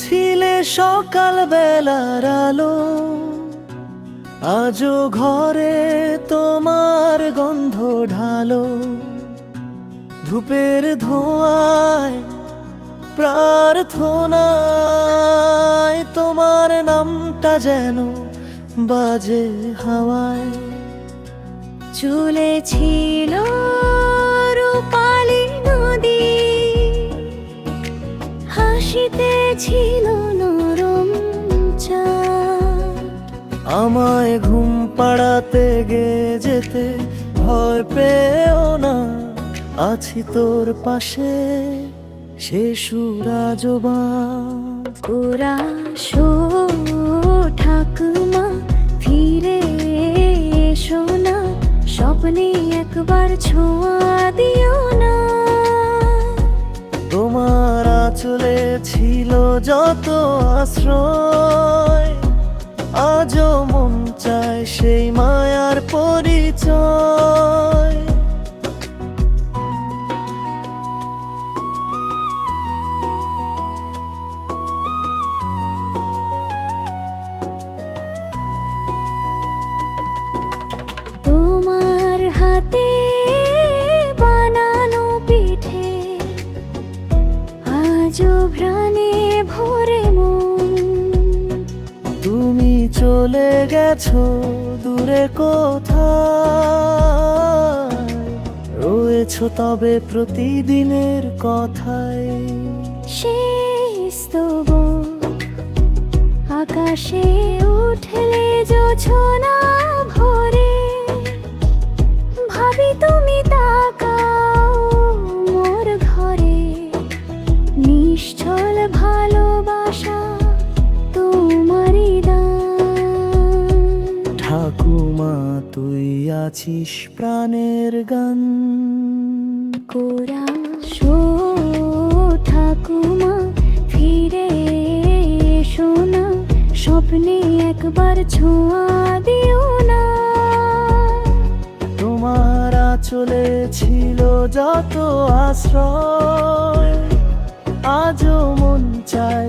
ছিলে সকাল বেলার আলো। আজও ঘরে তোমার গন্ধ ঢালো। ধূপের ধোঁয়ায় প্রার্থনায় তোমার নামটা যেন বাজে হাওয়ায়। চুলে ছিল আমায় ঘুম পাড়াতে গে যেতে ভয় পেও না। আছি তোর পাশে সে সুরাজবা ওরা শো ঠাকুমা ফিরে এসো না। স্বপ্নে একবার ছোঁয়া দিও না। তোমার আঁচলে ছিল যত আশ্রয় সেই মায়ার পরিচয়। তোমার হাতে বানানো পিঠে আজও প্রাণে ভরে চলে গেছো দূরে কোথায়? রয়েছো তবে প্রতিদিনের কথায়। আকাশে উঠলে জোছনা ভরে। ভাবি তুমি তাকাও মোর ঘরে। নিশ্চল ভালোবাসা ঠাকুমা তুই আছিস প্রাণের গান। কোরা শো ঠাকুমা ফিরে শোনা স্বপ্নে একবার ছোঁয়া দিও না। তোমার আচলে ছিল যত আশ্রয় আজও মন চায়